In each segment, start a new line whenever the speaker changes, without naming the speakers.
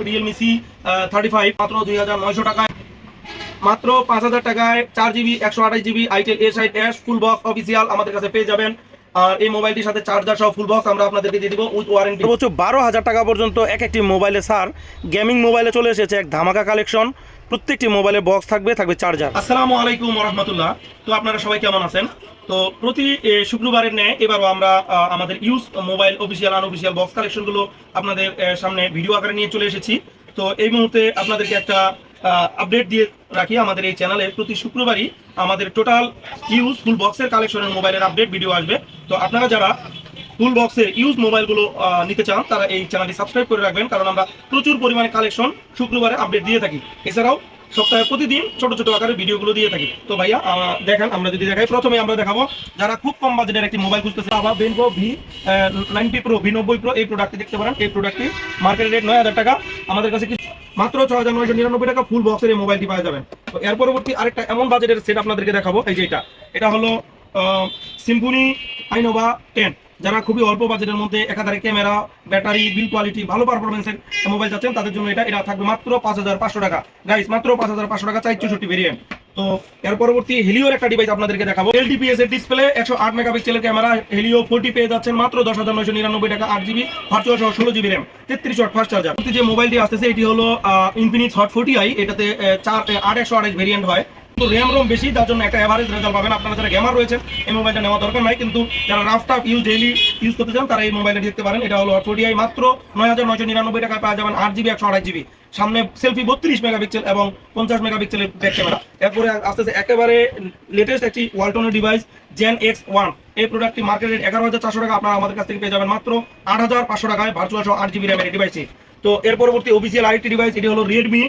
Realme C thirty five মাত্র দুই হাজার নয়শো টাকায়। মাত্র পাঁচ হাজার টাকায় চার জিবি একশো আঠাশ GB itel A side S full box official আমাদের কাছে পেয়ে যাবেন। আর এই মোবাইলটির সাথে চার্জার সহ ফুল বক্স আমরা আপনাদেরকে দিয়ে দিব উইথ ওয়ারেন্টি সর্বোচ্চ বারো হাজার টাকা পর্যন্ত এক একটি মোবাইলে স্যার গেমিং মোবাইলে চলে এসেছে এক ধামাকা কালেকশন প্রত্যেকটি মোবাইলে বক্স থাকবে থাকবে চার্জার আসসালামু আলাইকুম রহমতুল্লাহ তো আপনারা সবাই কেমন আছেন? তো প্রতি শুক্রবারের ন্যায় এবারও আমরা আমাদের use mobile official unofficial box কালেকশনগুলো আপনাদের সামনে ভিডিও আকারে নিয়ে চলে এসেছি। তো এই মুহূর্তে আপনাদেরকে একটা আপডেট দিয়ে রাখি আমাদের এই চ্যানেলে প্রতি শুক্রবারই আমাদের টোটাল ইউজ ফুল বক্সের কালেকশনের মোবাইলের আপডেট ভিডিও আসবে। তো আপনারা যারা ফুল বক্সের ইউজ মোবাইলগুলো নিতে চান, তারা এই চ্যানেলটি সাবস্ক্রাইব করে রাখবেন, কারণ আমরা প্রচুর পরিমাণে কালেকশন শুক্রবারে আপডেট দিয়ে থাকি। এছাড়াও সপ্তাহে প্রতিদিন ছোট ছোট আকারে ভিডিওগুলো দিয়ে থাকি। তো ভাইয়া দেখেন, আমরা যদি দেখাই, প্রথমে আমরা দেখাবো যারা খুব কম বাজেটের একটি মোবাইল খুঁজতেছে আবার বেনভো ভি নাইনটি প্রো ভি নব্বই প্রো এই প্রোডাক্টটি দেখতে পারেন। এই প্রোডাক্টটি মার্কেট রেট নয় হাজার টাকা। আমাদের কাছে কিছু মাত্র ছ হাজার নয়শো নিরানব্বই টাকা ফুল বক্সের এই মোবাইলটি পাওয়া যাবেন তো এর পরবর্তী আরেকটা এমন বাজেটের সেট আপনাদেরকে দেখাবো। এই যে এটা। এটা হলো সিম্পুনি আইনোভা টেন যারা খুবই অল্প বাজেটের মধ্যে একাধারে ক্যামেরা ব্যাটারি বিল কোয়ালিটি ভালো পারফরমেন্সের মোবাইল চাচ্ছেন, তাদের জন্য এটা এটা থাকবে মাত্র পাঁচ হাজার পাঁচশো টাকা। গাইস মাত্র পাঁচ হাজার পাঁচশো টাকা চাই, চৌষট্টি ভেরিয়েন্ট তো এর পরবর্তী হেলিওর একটা ডিভাইস আপনাদেরকে দেখাবো। এলটিপিএস এর ডিসপ্লে একশো আট মেগাপিক্সেলের ক্যামেরা হেলিও ফোরটি পেয়ে যাচ্ছেন মাত্র দশ হাজার নয়শো নিরানব্বই টাকা, আট জিবি ভার্চুয়াল সহ ষোলো জিবি র্যাম তেত্রিশ ওয়াট ফাস্ট চার্জার যে মোবাইলটি আসতেছে, এটি হলো ইনফিনিক্স হট ফোর্টি আই এটাতে চার আট একশো আঠাশ ভেরিয়েন্ট হয়। তো র্যাম রোম বেশি, তার জন্য একটা এভারেজ রেজাল্ট পাবেন। আপনারা যারা গেমার রয়েছেন, এই মোবাইলটা নেওয়া দরকার নাই। কিন্তু যারা rough tough use daily use করতে চান, তারা এই মোবাইলটা দেখতে পারেন। এটা হলো ফোর্টি আই মাত্র নয় হাজার নয়শো নিরানব্বই টাকায় পাওয়া যাবেন আট জিবি একশো আঠাশ জিবি সামনে সেলফি বত্রিশ মেগাপিক্সেল এবং পঞ্চাশ মেগাপিক্সেলের ব্যাক ক্যামেরা এরপরে আসতেছে একেবারে লেটেস্ট একটি ওয়ালটনের ডিভাইস জেন এক্স ওয়ান এই প্রোডাক্টটি মার্কেট এগারো হাজার চারশো টাকা, আপনারা আমাদের কাছ থেকে পেয়ে যাবেন মাত্র আট হাজার পাঁচশো টাকায় ভার্চুয়াল সহ আট জিবি র্যামের ডিভাইসটি তো এর পরবর্তী অফিসিয়াল আরেকটি ডিভাইস এটি হলো রেডমি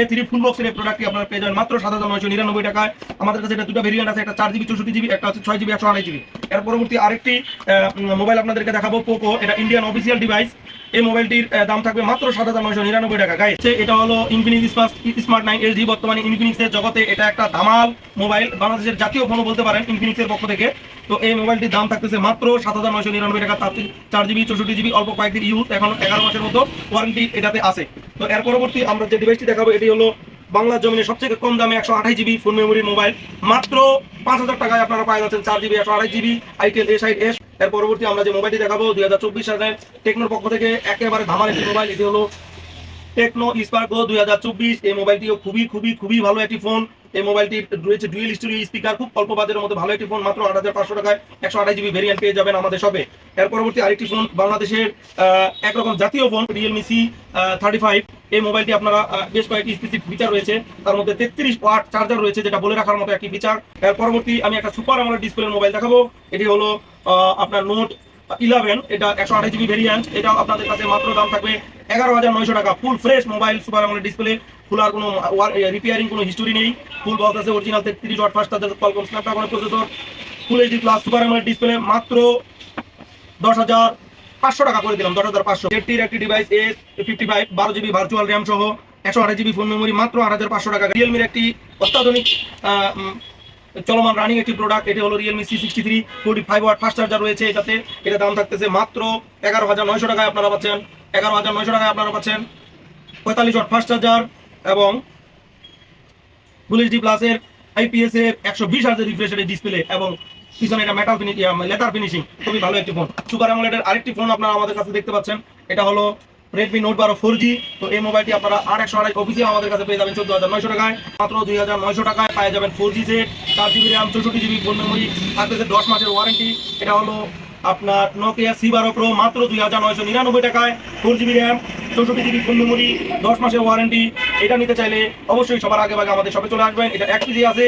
এ থ্রি ফুল বক্সের প্রোডাক্টটি আপনারা পেয়ে যাবেন মাত্র সাত হাজার নয়শো নিরানব্বই টাকায়। আমাদের কাছে এটা দুটো ভেরিয়েন্ট আছে, একটা চার জিবি চৌষট্টি জিবি একটা হচ্ছে ছয় জিবি একশো আড়াই জিবি এর পরবর্তী আরেকটি মোবাইল আপনাদেরকে দেখাবো পোকো এটা ইন্ডিয়ান অফিসিয়াল ডিভাইস এই মোবাইলটির দাম থাকবে মাত্র সাত হাজার নয়শো নিরানব্বই টাকা। গাইছে এটা হলো ইনফিনিক্স স্মার্ট নাইন এইচডি বর্তমানে ইনফিনিক্সের জগতে এটা একটা ধামাল মোবাইল বাংলাদেশের জাতীয় ফোনও বলতে পারেন ইনফিনিক্সের পক্ষ থেকে। তো এই মোবাইলটির দাম থাকতেছে মাত্র সাত হাজার নয়শো নিরানব্বই টাকা, তার চার জিবি, চৌষট্টি জিবি, অল্প কয়েকদিন ইউজ এখন এগারো মাসের মতো ওয়ারেন্টি এটাতে আছে। তো এর পরবর্তী আমরা যে ডিভাইসটি দেখাবো, এটি হলো বাংলা জমিনে সবথেকে কম দামে একশো আঠাশ জিবি ফোন মেমোরি মোবাইল মাত্র পাঁচ হাজার টাকায় আপনারা পাওয়া যাচ্ছেন চার জিবি একশো আঠাশ GB itel S side S এর পরবর্তী আমরা যে মোবাইলটি দেখাবো, দুই হাজার চব্বিশ সালের টেকনোর পক্ষ থেকে একেবারে ধামার একটি মোবাইল এটি হলো টেকনো স্পার্কো দুই হাজার চব্বিশ। এই মোবাইলটিও খুবই খুবই খুবই ভালো একটি ফোন এই মোবাইলটি রয়েছে ডুয়েল স্টোরি স্পিকার, খুব অল্প বাজারের মধ্যে ভালো একটি ফোন মাত্র আট হাজার পাঁচশো টাকায় একশো আঠাশ জিবি ভেরিয়েন্ট পেয়ে যাবেন আমাদের সবে এর পরবর্তী আরেকটি ফোন বাংলাদেশের একরকম জাতীয় phone realme C thirty five এই মোবাইলটি আপনারা বেশ কয়েকটি স্পেসিফিক ফিচার রয়েছে। তার মধ্যে তেত্রিশ ওয়াট চার্জার রয়েছে, যেটা বলে রাখার মতো একটি ফিচার এর পরবর্তী আমি একটা সুপার আমলের ডিসপ্লের মোবাইল দেখাবো। এটি হলো আপনার নোট ইলেভেন এটা একশো আঠাশ জিবি ভেরিয়েন্ট এটাও আপনাদের কাছে মাত্র দাম থাকবে এগারো হাজার নয়শো টাকা। ফুল ফ্রেশ মোবাইল সুপার আমলের ডিসপ্লে খোলার কোনো রিপেয়ারিং কোনো হিস্টোরি নেই। ফুল বক্স আছে অরিজিনাল তেত্রিশ watt fast charger Qualcomm স্ন্যাপড্রাগনের processor full HD plus super আমলের ডিসপ্লে মাত্র দশ হাজার পাঁচশো টাকা করে দিলাম, দশ হাজার পাঁচশো। এটির একটি ডিভাইস এ ফিফটি ফাইভ বারো জিবি ভার্চুয়াল র্যাম সহ একশো আঠাশ জিবি ফোন মেমোরি মাত্র আট হাজার পাঁচশো টাকা। রিয়েলমির একটি অত্যাধুনিক চলমান রানিং একটি প্রোডাক্ট এটি হলো realme C sixty three forty five watt fast charger রয়েছে এটাতে। এটা দাম থাকতেছে মাত্র এগারো হাজার নয়শো টাকায় আপনারা পাচ্ছেন। এগারো হাজার নয়শো টাকায় আপনারা পাচ্ছেন পঁয়তাল্লিশ ওয়াট ফাস্ট চার্জার এবং ফুল এইচডি প্লাসের আইপিএস এর একশো বিশ হাজার রিফ্রেশের ডিসপ্লে এবং পিছনে এটা মেটাল ফিনিশ লেদার ফিনিশিং খুবই ভালো একটি ফোন সুপার অ্যামোলেডের আরেকটি ফোন আপনারা আমাদের কাছে দেখতে পাচ্ছেন। এটা হলো রেডমি নোট বারো ফোর জি তো এই মোবাইলটি আপনারা আট একশো আড়াই অফিসে আমাদের কাছে পেয়ে যাবেন চোদ্দ হাজার নয়শো টাকায়। মাত্র দুই হাজার নয়শো টাকায় পাওয়া যাবেন ফোর জি সেট চার জিবি র্যাম চৌষট্টি জিবি ফোন মেমোরি থাকতেছে দশ মাসের ওয়ারেন্টি এটা হলো আপনার নোকিয়া সি বারো প্রো মাত্র দুই হাজার নয়শো নিরানব্বই টাকায়। ফোর জিবি র্যাম চৌষট্টি জিবি ফোন মেমোরি দশ মাসের ওয়ারেন্টি এটা নিতে চাইলে অবশ্যই সবার আগে ভাগে আমাদের সবে চলে আসবেন। এটা এক কেজি আছে।